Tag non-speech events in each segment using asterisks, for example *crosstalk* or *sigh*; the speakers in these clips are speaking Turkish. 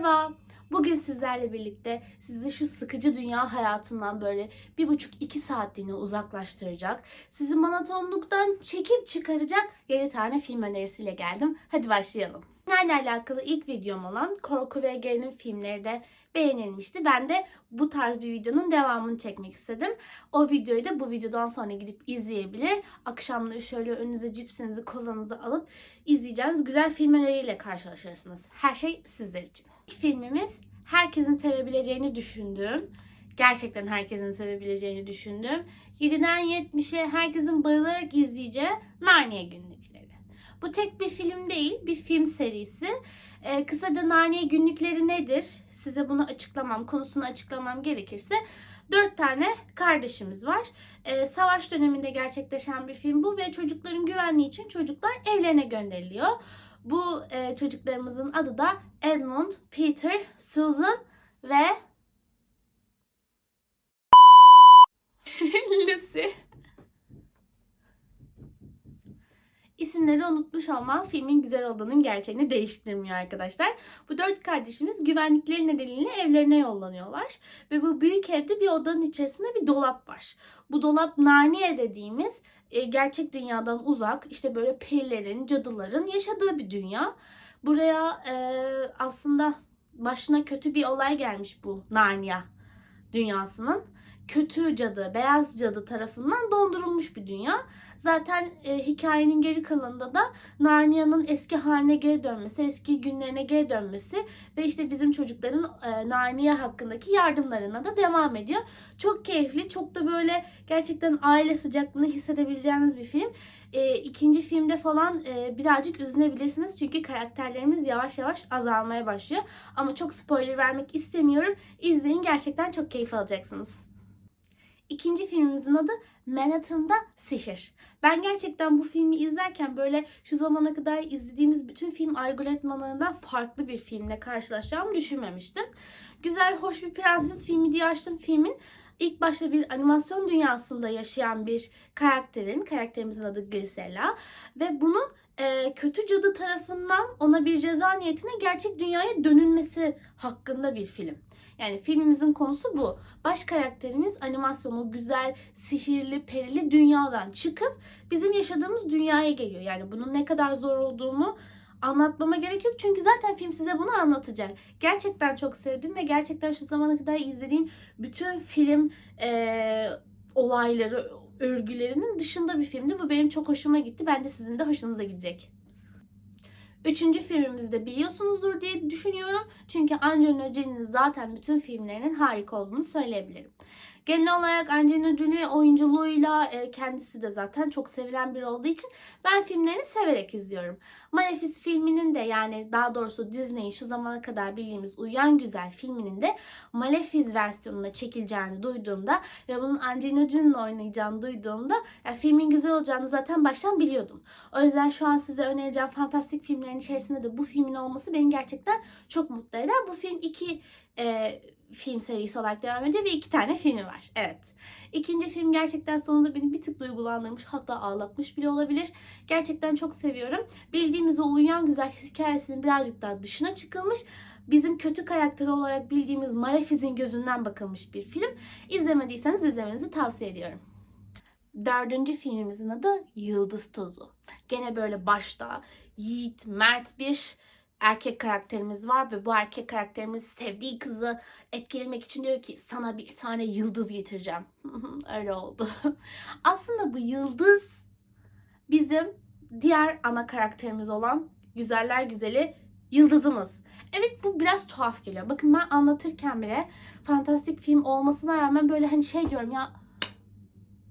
Merhaba. Bugün sizlerle birlikte sizi şu sıkıcı dünya hayatından böyle bir buçuk iki saatliğine uzaklaştıracak, sizi monotonluktan çekip çıkaracak 7 tane film önerisiyle geldim. Hadi başlayalım. Bunlarla alakalı ilk videom olan Korku ve Gerilim filmleri de beğenilmişti. Ben de bu tarz bir videonun devamını çekmek istedim. O videoyu da bu videodan sonra gidip izleyebilir. Akşamları şöyle önünüze cipsinizi, kolanızı alıp izleyeceğiniz güzel film öneriyle karşılaşırsınız. Her şey sizler için. İlk filmimiz herkesin sevebileceğini düşündüğüm, gerçekten herkesin sevebileceğini düşündüğüm, 7'den 70'e herkesin bayılarak izleyeceği Narnia günlükleri. Bu tek bir film değil, bir film serisi. Ee, kısaca Narnia günlükleri nedir? Size bunu açıklamam, konusunu açıklamam gerekirse dört tane kardeşimiz var. Ee, savaş döneminde gerçekleşen bir film bu ve çocukların güvenliği için çocuklar evlerine gönderiliyor. Bu e, çocuklarımızın adı da Edmund, Peter, Susan ve Unutmuş olmam filmin güzel olduğunun gerçeğini değiştirmiyor arkadaşlar. Bu dört kardeşimiz güvenlikleri nedeniyle evlerine yollanıyorlar. Ve bu büyük evde bir odanın içerisinde bir dolap var. Bu dolap Narnia dediğimiz e, gerçek dünyadan uzak işte böyle perilerin, cadıların yaşadığı bir dünya. Buraya e, aslında başına kötü bir olay gelmiş bu Narnia dünyasının. Kötü cadı, beyaz cadı tarafından dondurulmuş bir dünya. Zaten e, hikayenin geri kalanında da Narnia'nın eski haline geri dönmesi, eski günlerine geri dönmesi ve işte bizim çocukların e, Narnia hakkındaki yardımlarına da devam ediyor. Çok keyifli, çok da böyle gerçekten aile sıcaklığını hissedebileceğiniz bir film. E, ikinci filmde falan e, birazcık üzülebilirsiniz çünkü karakterlerimiz yavaş yavaş azalmaya başlıyor. Ama çok spoiler vermek istemiyorum. İzleyin gerçekten çok keyif alacaksınız. İkinci filmimizin adı Manhattan'da Sihir. Ben gerçekten bu filmi izlerken böyle şu zamana kadar izlediğimiz bütün film algoritmalarından farklı bir filmle karşılaşacağımı düşünmemiştim. Güzel, hoş bir prenses filmi diye açtım filmin. İlk başta bir animasyon dünyasında yaşayan bir karakterin, karakterimizin adı Grisella ve bunun e, kötü cadı tarafından ona bir ceza niyetine gerçek dünyaya dönülmesi hakkında bir film. Yani filmimizin konusu bu. Baş karakterimiz animasyonu güzel, sihirli, perili dünyadan çıkıp bizim yaşadığımız dünyaya geliyor. Yani bunun ne kadar zor olduğunu anlatmama gerek yok. Çünkü zaten film size bunu anlatacak. Gerçekten çok sevdim ve gerçekten şu zamana kadar izlediğim bütün film e, olayları, örgülerinin dışında bir filmdi. Bu benim çok hoşuma gitti. Bence sizin de hoşunuza gidecek. Üçüncü filmimizi de biliyorsunuzdur diye düşünüyorum. Çünkü Angelina Jolie'nin zaten bütün filmlerinin harika olduğunu söyleyebilirim. Genel olarak Angelina Jolie oyunculuğuyla e, kendisi de zaten çok sevilen biri olduğu için ben filmlerini severek izliyorum. Malefice filminin de yani daha doğrusu Disney'in şu zamana kadar bildiğimiz Uyan Güzel filminin de Malefice versiyonuna çekileceğini duyduğumda ve bunun Angelina Jolie'nin oynayacağını duyduğumda ya filmin güzel olacağını zaten baştan biliyordum. O yüzden şu an size önereceğim fantastik filmlerin içerisinde de bu filmin olması beni gerçekten çok mutlu eder. Bu film iki e, film serisi olarak devam ediyor ve iki tane filmi var. Evet. İkinci film gerçekten sonunda beni bir tık duygulandırmış hatta ağlatmış bile olabilir. Gerçekten çok seviyorum. Bildiğimiz o uyuyan güzel hikayesinin birazcık daha dışına çıkılmış bizim kötü karakteri olarak bildiğimiz Malefiz'in gözünden bakılmış bir film. İzlemediyseniz izlemenizi tavsiye ediyorum. Dördüncü filmimizin adı Yıldız Tozu. Gene böyle başta yiğit, mert bir erkek karakterimiz var ve bu erkek karakterimiz sevdiği kızı etkilemek için diyor ki sana bir tane yıldız getireceğim. *laughs* Öyle oldu. *laughs* Aslında bu yıldız bizim diğer ana karakterimiz olan güzeller güzeli yıldızımız. Evet bu biraz tuhaf geliyor. Bakın ben anlatırken bile fantastik film olmasına rağmen böyle hani şey diyorum ya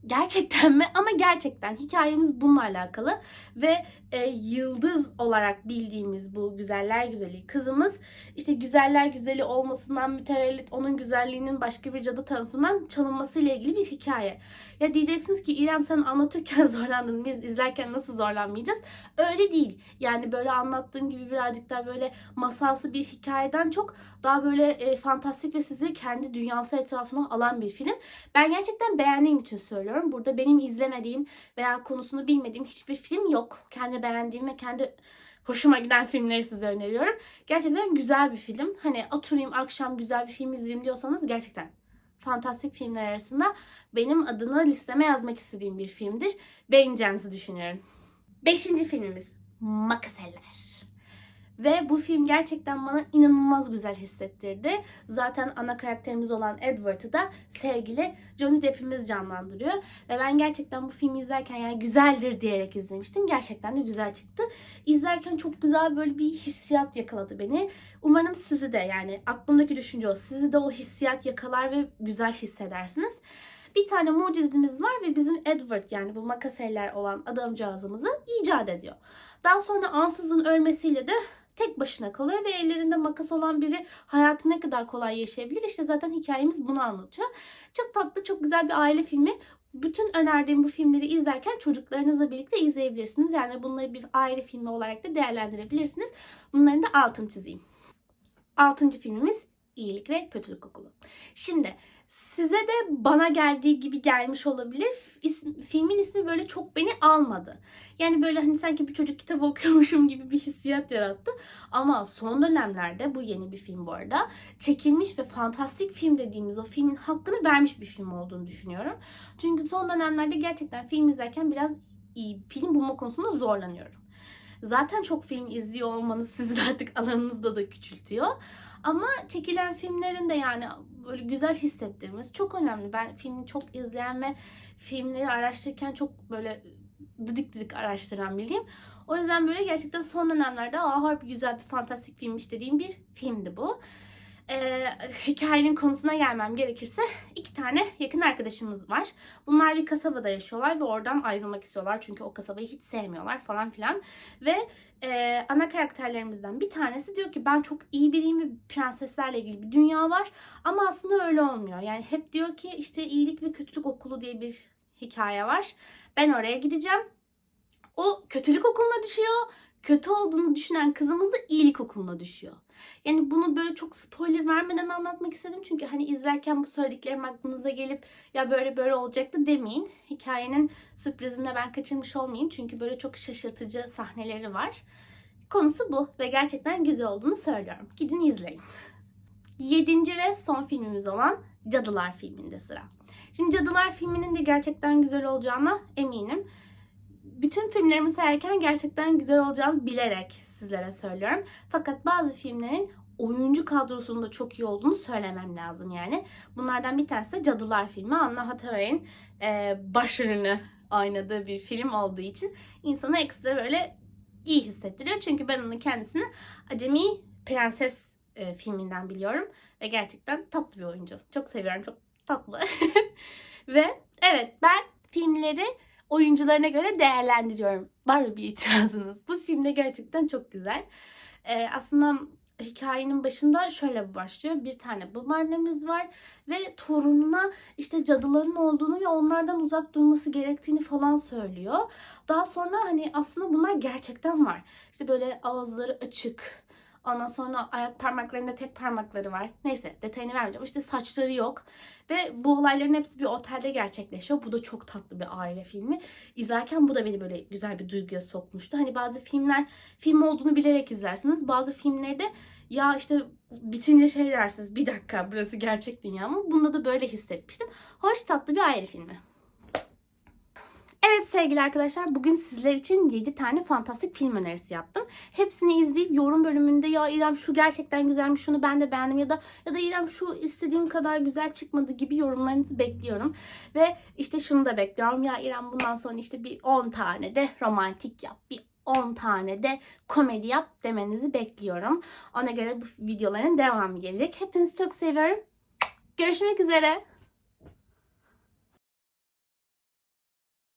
Gerçekten mi? Ama gerçekten hikayemiz bununla alakalı ve e, yıldız olarak bildiğimiz bu güzeller güzeli kızımız işte güzeller güzeli olmasından mütevellit onun güzelliğinin başka bir cadı tarafından çalınmasıyla ilgili bir hikaye. Ya diyeceksiniz ki İrem sen anlatırken *laughs* zorlandın biz izlerken nasıl zorlanmayacağız? Öyle değil. Yani böyle anlattığım gibi birazcık daha böyle masalsı bir hikayeden çok daha böyle e, fantastik ve sizi kendi dünyası etrafına alan bir film. Ben gerçekten beğendiğim için söylüyorum. Burada benim izlemediğim veya konusunu bilmediğim hiçbir film yok. Kendi beğendiğim ve kendi hoşuma giden filmleri size öneriyorum. Gerçekten güzel bir film. Hani oturayım akşam güzel bir film izleyeyim diyorsanız gerçekten fantastik filmler arasında benim adını listeme yazmak istediğim bir filmdir. Beğeneceğinizi düşünüyorum. Beşinci filmimiz Makaseller. Ve bu film gerçekten bana inanılmaz güzel hissettirdi. Zaten ana karakterimiz olan Edward'ı da sevgili Johnny Depp'imiz canlandırıyor. Ve ben gerçekten bu filmi izlerken yani güzeldir diyerek izlemiştim. Gerçekten de güzel çıktı. İzlerken çok güzel böyle bir hissiyat yakaladı beni. Umarım sizi de yani aklımdaki düşünce o. Sizi de o hissiyat yakalar ve güzel hissedersiniz. Bir tane mucizimiz var ve bizim Edward yani bu makaseller olan adamcağızımızı icat ediyor. Daha sonra ansızın ölmesiyle de tek başına kalıyor ve ellerinde makas olan biri hayatı ne kadar kolay yaşayabilir. İşte zaten hikayemiz bunu anlatıyor. Çok tatlı, çok güzel bir aile filmi. Bütün önerdiğim bu filmleri izlerken çocuklarınızla birlikte izleyebilirsiniz. Yani bunları bir aile filmi olarak da değerlendirebilirsiniz. Bunların da altını çizeyim. Altıncı filmimiz İyilik ve Kötülük Okulu. Şimdi size de bana geldiği gibi gelmiş olabilir. İsm, filmin ismi böyle çok beni almadı. Yani böyle hani sanki bir çocuk kitabı *laughs* okuyormuşum gibi bir hissiyat yarattı. Ama son dönemlerde bu yeni bir film bu arada. Çekilmiş ve fantastik film dediğimiz o filmin hakkını vermiş bir film olduğunu düşünüyorum. Çünkü son dönemlerde gerçekten film izlerken biraz iyi film bulma konusunda zorlanıyorum. Zaten çok film izliyor olmanız sizin *laughs* artık alanınızda da küçültüyor. Ama çekilen filmlerin de yani böyle güzel hissettirmemiz çok önemli. Ben filmi çok izleyen ve filmleri araştırırken çok böyle didik didik araştıran biriyim. O yüzden böyle gerçekten son dönemlerde aa harbi güzel bir fantastik filmmiş dediğim bir filmdi bu. Ee, hikayenin konusuna gelmem gerekirse iki tane yakın arkadaşımız var. Bunlar bir kasabada yaşıyorlar ve oradan ayrılmak istiyorlar. Çünkü o kasabayı hiç sevmiyorlar falan filan. Ve e, ana karakterlerimizden bir tanesi diyor ki ben çok iyi biriyim ve prenseslerle ilgili bir dünya var. Ama aslında öyle olmuyor. Yani hep diyor ki işte iyilik ve kötülük okulu diye bir hikaye var. Ben oraya gideceğim. O kötülük okuluna düşüyor. Kötü olduğunu düşünen kızımız da iyilik okuluna düşüyor. Yani bunu böyle çok spoiler vermeden anlatmak istedim. Çünkü hani izlerken bu söylediklerim aklınıza gelip ya böyle böyle olacaktı demeyin. Hikayenin sürprizinde ben kaçırmış olmayayım. Çünkü böyle çok şaşırtıcı sahneleri var. Konusu bu ve gerçekten güzel olduğunu söylüyorum. Gidin izleyin. Yedinci ve son filmimiz olan Cadılar filminde sıra. Şimdi Cadılar filminin de gerçekten güzel olacağına eminim bütün filmlerimi sayarken gerçekten güzel olacağını bilerek sizlere söylüyorum. Fakat bazı filmlerin oyuncu kadrosunun da çok iyi olduğunu söylemem lazım yani. Bunlardan bir tanesi de Cadılar filmi. Anna Hathaway'in e, başarını oynadığı bir film olduğu için insana ekstra böyle iyi hissettiriyor. Çünkü ben onun kendisini Acemi Prenses e, filminden biliyorum. Ve gerçekten tatlı bir oyuncu. Çok seviyorum. Çok tatlı. *laughs* Ve evet ben filmleri oyuncularına göre değerlendiriyorum. Var mı bir itirazınız? Bu filmde gerçekten çok güzel. Ee, aslında hikayenin başında şöyle başlıyor. Bir tane babaannemiz var ve torununa işte cadıların olduğunu ve onlardan uzak durması gerektiğini falan söylüyor. Daha sonra hani aslında bunlar gerçekten var. İşte böyle ağızları açık. Ondan sonra ayak parmaklarında tek parmakları var. Neyse detayını vermeyeceğim. İşte saçları yok. Ve bu olayların hepsi bir otelde gerçekleşiyor. Bu da çok tatlı bir aile filmi. İzlerken bu da beni böyle güzel bir duyguya sokmuştu. Hani bazı filmler film olduğunu bilerek izlersiniz. Bazı filmlerde ya işte bitince şey dersiniz bir dakika burası gerçek dünya mı? Bunda da böyle hissetmiştim. Hoş tatlı bir aile filmi. Evet sevgili arkadaşlar bugün sizler için 7 tane fantastik film önerisi yaptım. Hepsini izleyip yorum bölümünde ya İrem şu gerçekten güzelmiş şunu ben de beğendim ya da ya da İrem şu istediğim kadar güzel çıkmadı gibi yorumlarınızı bekliyorum. Ve işte şunu da bekliyorum ya İrem bundan sonra işte bir 10 tane de romantik yap bir 10 tane de komedi yap demenizi bekliyorum. Ona göre bu videoların devamı gelecek. Hepinizi çok seviyorum. Görüşmek üzere.